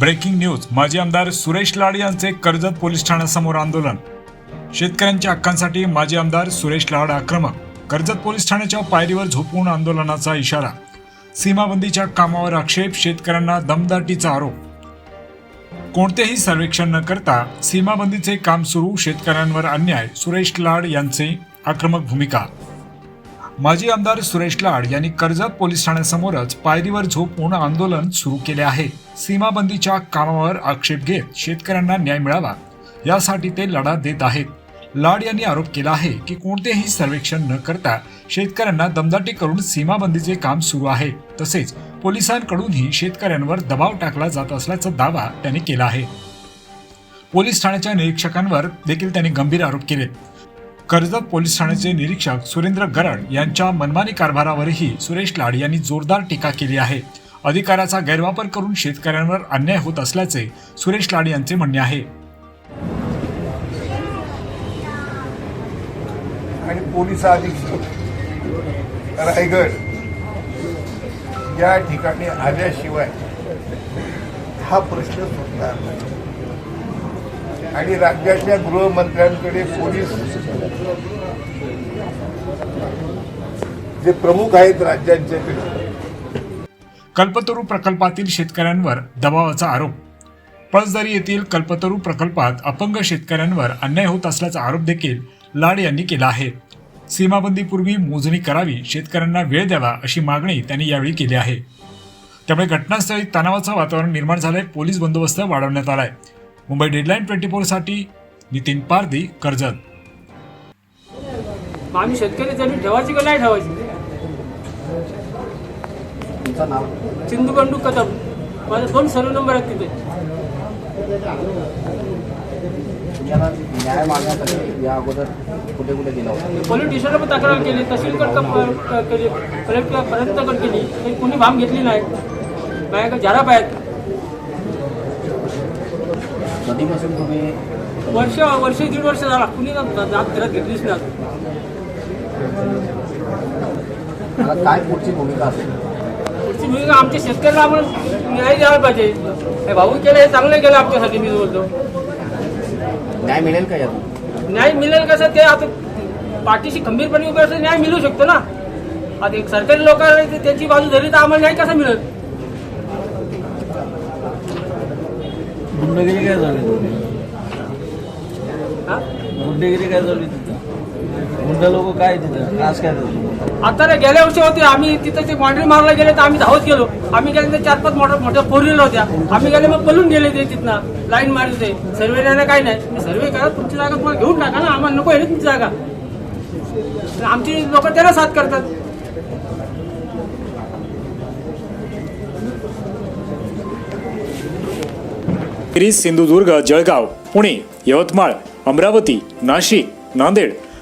Breaking news. माजी आमदार सुरेश लाड यांचे कर्जत पोलीस ठाण्यासमोर आंदोलन. शेतकऱ्यांच्या हक्कांसाठी माजी आमदार सुरेश लाड आक्रमक. कर्जत पोलीस ठाण्याच्या पायरीवर झोपून आंदोलनाचा इशारा. सीमाबंदीच्या कामावर आक्षेप शेतकऱ्यांना दमदाटीचा आरोप. कोणतेही सर्वेक्षण न करता सीमाबंदीचे काम सुरू शेतकऱ्यांवर अन्याय सुरेश लाड यांचे आक्रमक भूमिका. माजी आमदार सुरेश लाड यांनी कर्जत पोलीस ठाण्यासमोरच पायरीवर झोपून आंदोलन सुरू केले आहे. सीमाबंदीच्या कामावर आक्षेप घेत शेतकऱ्यांना न्याय मिळावा यासाठी ते लढा देत आहेत. लाड यांनी आरोप केला आहे की कोणतेही सर्वेक्षण न करता शेतकऱ्यांना दमदाटी करून सीमाबंदीचे काम सुरू आहे. तसेच पोलिसांकडूनही शेतकऱ्यांवर दबाव टाकला जात असल्याचा दावा त्यांनी केला आहे. पोलीस ठाण्याच्या निरीक्षकांवर देखील त्यांनी गंभीर आरोप केले. कर्जत पोलीस ठाण्याचे निरीक्षक सुरेंद्र गरड यांच्या मनमानी कारभारावरही सुरेश लाड यांनी जोरदार टीका केली आहे. अधिकाराचा गैरवापर करून शेतकऱ्यांवर अन्याय होत असल्याचे सुरेश लाड यांचे म्हणणे आहे. आणि पोलीस अधीक्षक रायगड या ठिकाणी आल्याशिवाय हा प्रश्न सुटणार नाही. आणि राज्याच्या गृहमंत्र्यांकडे पोलीस जे प्रमुख आहेत राज्यांचे कल्पतरू प्रकल्पातील शेतकऱ्यांवर दबावाचा आरोप. पळसदरी येथील कल्पतरू प्रकल्पात अपंग शेतकऱ्यांवर अन्याय होत असल्याचा आरोप देखील लाड यांनी केला आहे. सीमाबंदीपूर्वी मोजणी करावी शेतकऱ्यांना वेळ द्यावा अशी मागणी त्यांनी यावेळी केली आहे. त्यामुळे घटनास्थळी तणावाचं वातावरण निर्माण झालंय पोलीस बंदोबस्त वाढवण्यात आलाय. मुंबई डेडलाईन ट्वेंटी फोरसाठी नितीन पारदी कर्जत. मग आम्ही शेतकरी जमीन ठेवायची का नाही ठेवायची? सिंधू बंडू कदम. माझा दोन सर्व नंबर आहेत तिथे. न्याय मागण्यासाठी या अगोदर कुठे कुठे गेला होता? पोलीस स्टेशनला पण तक्रार केली तहसीलकड केली पण केली. काही कोणी भाम घेतली नाही. बाया का झाडा आहेत कधीपासून तुम्ही वर्ष वर्ष दीड वर्ष झाला. कुणी ना जात घरात घेतलीच नाही. काय पुढची भूमिका असेल? पुढची भूमिका आमच्या शेतकऱ्याला आम्हाला न्याय द्यायला पाहिजे. हे भाऊ केलं हे चांगलं केलं आमच्यासाठी मी बोलतो. न्याय मिळेल का यातून? न्याय मिळेल कसं ते आता पाठीशी खंबीरपणे उभे असं न्याय मिळू शकतो ना. आता एक सरकारी लोकांना त्यांची बाजू धरली तर आम्हाला न्याय कसा मिळेल? गुंडगिरी काय झाली? गुंडगिरी काय झाली? गुंड लोक काय तिथं? आज काय आता रे गेल्या वर्षी होते. आम्ही तिथं ते मांडरी मारला गेले तर आम्ही धावत गेलो. आम्ही गेले तर चार पाच मोठ्या मोठ्या फोर व्हीलर होत्या. आम्ही गेले मग पळून गेले ते तिथनं. लाईन मारली ते. सर्वे नाही काय नाही. सर्वे करा तुमची जागा तुम्हाला घेऊन टाका ना. आम्हाला नको आहे ना तुमची जागा. आणि आमची लोक त्याला साथ करतात. गिरीश सिंधुदुर्ग जळगाव पुणे यवतमाळ अमरावती नाशिक नांदेड